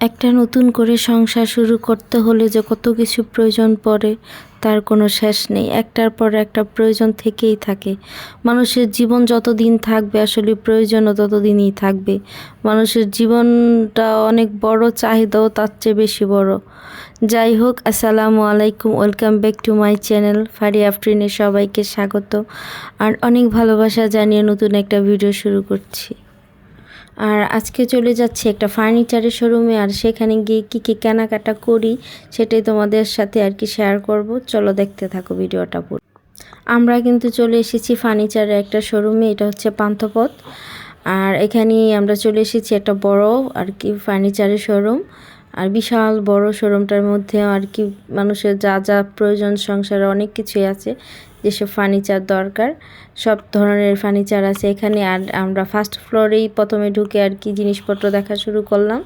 একটা নতুন করে সংসার শুরু করতে হলে যে কত কিছু প্রয়োজন পড়ে, তার কোনো শেষ নেই। একটার পর একটা প্রয়োজন থেকেই থাকে। মানুষের জীবন যতদিন থাকবে, আসলে প্রয়োজনও ততদিনই থাকবে। মানুষের জীবনটা অনেক বড়, চাহিদাও তার চেয়ে বেশি বড়। যাই হোক, আসসালামু আলাইকুম, welcome back to my channel Fari আফরিনে সবাইকে স্বাগত। আর অনেক ভালোবাসা জানিয়ে নতুন একটা ভিডিও শুরু করছি। আর আজকে চলে যাচ্ছি একটা ফার্নিচারের শোরুমে আর সেখানে গিয়ে কী কী কেনাকাটা করি সেটাই তোমাদের সাথে আর কি শেয়ার করব। চলো দেখতে থাকো ভিডিওটা পুরো। আমরা কিন্তু চলে এসেছি ফার্নিচারের একটা শোরুমে এটা হচ্ছে পান্থপথ। আর এখানে আমরা চলে এসেছি একটা বড় আর কি ফার্নিচারের শোরুম আর বিশাল বড় শোরুমটার মধ্যে আর কি মানুষের যা যা প্রয়োজন সংসারে অনেক কিছুই আছে। যেসব ফার্নিচার দরকার, সব ধরনের ফার্নিচার আছে এখানে। আর আমরা ফার্স্ট ফ্লোরেই প্রথমে ঢুকে আর কি জিনিসপত্র দেখা শুরু করলাম।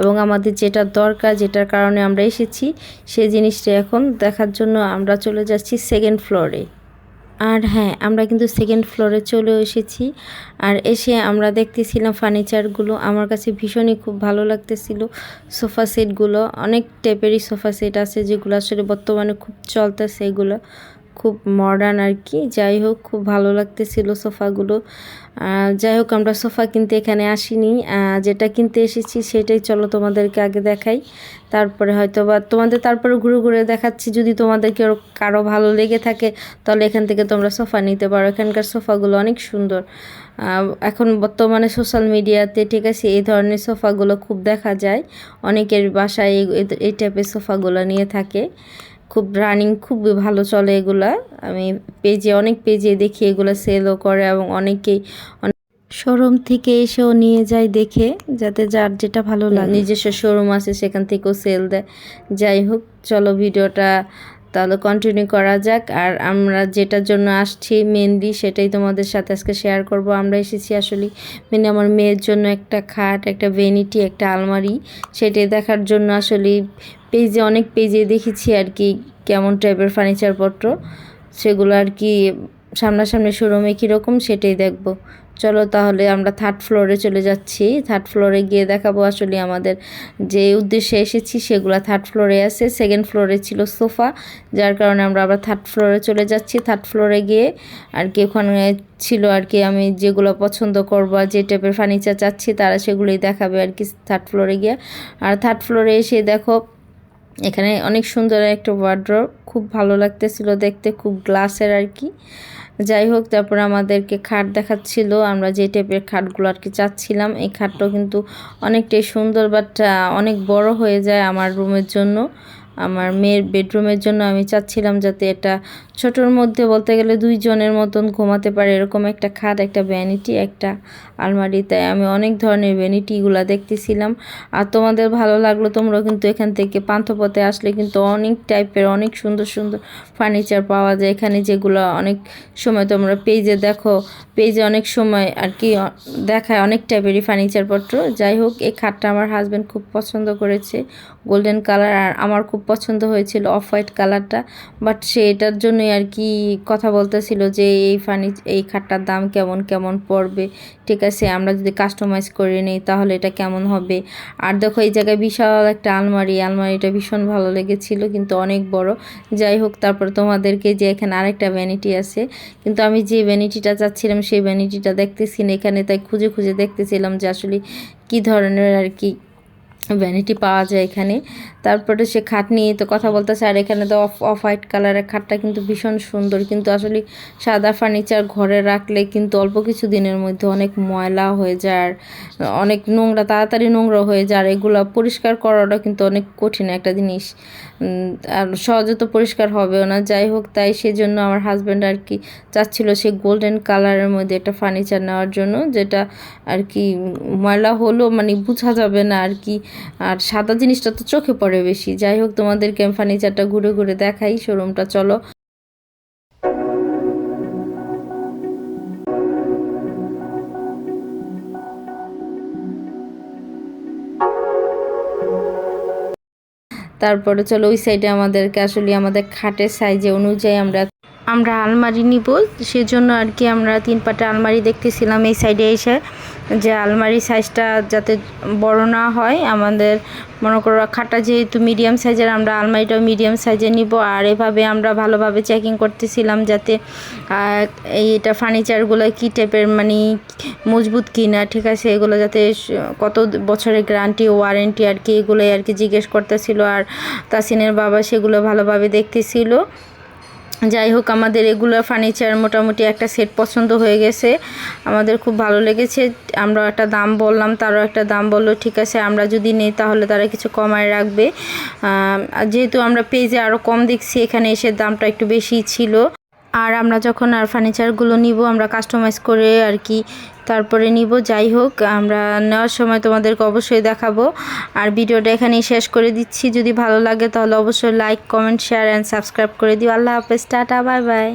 এবং আমাদের যেটা দরকার, যেটার কারণে আমরা এসেছি সেই জিনিসটা এখন দেখার জন্য আমরা চলে যাচ্ছি সেকেন্ড ফ্লোরে আর হ্যাঁ আমরা কিন্তু সেকেন্ড ফ্লোরে চলে এসেছি। আর এসে আমরা দেখতেছিলাম ফার্নিচারগুলো আমার কাছে ভীষণই খুব ভালো লাগতেছিল সোফা সেটগুলো অনেক টাইপেরই সোফা সেট আছে যেগুলো আসলে বর্তমানে খুব চলতেছে এগুলো। খুব মডার্ন আর কি। যাই হোক, খুব ভালো লাগতেছিল সোফাগুলো। যাই হোক, আমরা সোফা কিনতে এখানে আসিনি। যেটা কিনতে এসেছি সেটাই চলো তোমাদেরকে আগে দেখাই। তারপরে হয়তো বা তোমাদের তারপরে ঘুরে ঘুরে দেখাচ্ছি। যদি তোমাদের কেউ কারও ভালো লেগে থাকে, তাহলে এখান থেকে তোমরা সোফা নিতে পারো। এখানকার সোফাগুলো অনেক সুন্দর। এখন বর্তমানে সোশ্যাল মিডিয়াতে ঠিক আছে, এই ধরনের সোফাগুলো খুব দেখা যায়। অনেকের বাসায় এই টাইপের সোফাগুলো নিয়ে থাকে। খুব রানিং খুব ভালো চলে এগুলা। আমি পেজে অনেক পেজে দেখি এগুলো সেলও করে এবং অনেকেই শোরুম থেকে এসেও নিয়ে যায় দেখে যাতে যার যেটা ভালো লাগে। নিজস্ব শোরুম আছে সেখান থেকেও সেল দেয়। যাই হোক চলো ভিডিওটা তাহলে কন্টিনিউ করা যাক। আর আমরা যেটার জন্য আসছি মেনলি সেটাই তোমাদের সাথে আজকে শেয়ার করব। আমরা এসেছি আসলে মেনে আমার মেয়ের জন্য একটা খাট, একটা ভেনিটি একটা আলমারি। সেটাই দেখার জন্য আসলে পেজে অনেক পেজে দেখেছি আর কি কেমন টাইপের ফার্নিচারপত্র সেগুলো আর কি সামনাসামনি শোরুমে কীরকম সেটাই দেখব। চলো তাহলে আমরা থার্ড ফ্লোরে চলে যাচ্ছি। থার্ড ফ্লোরে গিয়ে দেখাবো আসলে আমাদের যে উদ্দেশ্যে এসেছি সেগুলো থার্ড ফ্লোরে আছে। সেকেন্ড ফ্লোরে ছিল সোফা, যার কারণে আমরা আবার থার্ড ফ্লোরে চলে যাচ্ছি। থার্ড ফ্লোরে গিয়ে আর কি ওখানে ছিল আর কি আমি যেগুলো পছন্দ করব যে টাইপের ফার্নিচার চাচ্ছি তারা সেগুলোই দেখাবে আর কি থার্ড ফ্লোরে গিয়ে। আর থার্ড ফ্লোরে এসে দেখো, এখানে অনেক সুন্দর একটা ওয়ার্ড্রপ খুব ভালো লাগতেছিল দেখতে, খুব গ্লাসের আর কি। যাই হোক তারপর আমাদেরকে খাট দেখাচ্ছিল। আমরা যে টাইপের খাটগুলো আর কি চাচ্ছিলাম, এই খাটটাও কিন্তু অনেকটাই সুন্দর বাট অনেক বড় হয়ে যায় আমার রুমের জন্য। আমার মেয়ের বেডরুমের জন্য আমি চাচ্ছিলাম যাতে এটা ছোটোর মধ্যে বলতে গেলে দুইজনের মতন ঘুমাতে পারে এরকম একটা খাট একটা ভ্যানিটি একটা আলমারি তাই আমি অনেক ধরনের ভ্যানিটিগুলো দেখতেছিলাম। আর তোমাদের ভালো লাগল তোমরা কিন্তু এখান থেকে পান্থপথে আসলে কিন্তু অনেক টাইপের অনেক সুন্দর সুন্দর ফার্নিচার পাওয়া যায়। এখানে যেগুলো অনেক সময় তোমরা পেজে দেখো পেজে অনেক সময় আর কি দেখায় অনেক টাইপেরই ফার্নিচারপত্র যাই হোক, এই খাটটা আমার হাজব্যান্ড খুব পছন্দ করেছে। গোল্ডেন কালার আর আমার খুব পছন্দ হয়েছিল অফ হোয়াইট কালারটা বাট সে এটার জন্যই আর কি কথা বলতেছিল যে এই ফার্নি এই খাটটার দাম কেমন কেমন পড়বে। ঠিক আছে, আমরা যদি কাস্টমাইজ করে নিই তাহলে এটা কেমন হবে? আর দেখো এই জায়গায় বিশাল একটা আলমারি, আলমারিটা ভীষণ ভালো লেগেছিল কিন্তু অনেক বড়। যাই হোক, তারপর তোমাদেরকে যে এখানে আরেকটা ভ্যানিটি আছে। কিন্তু আমি যে ভ্যানিটিটা চাচ্ছিলাম সেই ভ্যানিটিটা দেখতেছি না এখানে, তাই খুঁজে খুঁজে দেখতেছিলাম যে আসলে কী ধরনের আর কি ভ্যানিটি পাওয়া যায় এখানে। তারপরে সে খাট নিয়ে তো কথা বলতেছে, আর এখানে তো অফ অফ হোয়াইট কালারের খাটটা কিন্তু ভীষণ সুন্দর। কিন্তু আসলে সাদা ফার্নিচার ঘরে রাখলে কিন্তু অল্প কিছু দিনের মধ্যে অনেক ময়লা হয়ে যায়, আর অনেক নোংরা, তাড়াতাড়ি নোংরা হয়ে যায়, আর এগুলো পরিষ্কার করাটা কিন্তু অনেক কঠিন একটা জিনিস। আর সহজে তো পরিষ্কার হবেও না। যাই হোক, তাই সেজন্য আমার হাজব্যান্ড আর কি চাচ্ছিল সে গোল্ডেন কালারের মধ্যে একটা ফার্নিচার নেওয়ার জন্য, যেটা আর কি ময়লা হলো মানে বোঝা যাবে না আর কি আর সাদা জিনিসটা তো চোখে পড়ে বেশি। যাই হোক তোমাদেরকে ফার্নিচারটা ঘুরে ঘুরে দেখাই শোরুমটা চলো। তারপরে চলো, ওই সাইডে আমাদেরকে আসলে আমাদের খাটের সাইজে অনুযায়ী আমরা আমরা আলমারি নিব। সেজন্য আর কি আমরা তিন পাটা আলমারি দেখতেছিলাম এই সাইডে এসে। যে আলমারি সাইজটা যাতে বড় না হয়, আমাদের মনে করো খাটটা যেহেতু মিডিয়াম সাইজের আমরা আলমারিটাও মিডিয়াম সাইজে নিব। আর এভাবে আমরা ভালোভাবে চেকিং করতেছিলাম যাতে এইটা ফার্নিচারগুলো কী টাইপের মানে মজবুত কি না ঠিক আছে? এগুলো যাতে কত বছরের গ্যারান্টি ওয়ারেন্টি আর কি, এগুলোই আর কি জিজ্ঞেস করতেছিল। আর তাসিনের বাবা সেগুলো ভালোভাবে দেখতেছিল। যাই হোক, আমাদের রেগুলার ফার্নিচার মোটামুটি একটা সেট পছন্দ হয়ে গেছে। আমাদের খুব ভালো লেগেছে। আমরা একটা দাম বললাম, তারও একটা দাম বলল, ঠিক আছে, আমরা যদি নেই, তাহলে তারা কিছু কমায় রাখবে। যেহেতু আমরা পেজে আরও কম দেখছি, এখানে এসে দামটা একটু বেশি ছিল। আর আমরা যখন আর ফার্নিচারগুলো নিব, আমরা কাস্টমাইজ করে আর কি তারপরে নিব, যাই হোক, আমরা নেওয়ার সময় তোমাদেরকে অবশ্যই দেখাবো। আর ভিডিওটা এখানেই শেষ করে দিচ্ছি। যদি ভালো লাগে তাহলে অবশ্যই like comment share and subscribe করে দিও। আল্লাহ হাফেজ, টাটা বাই বাই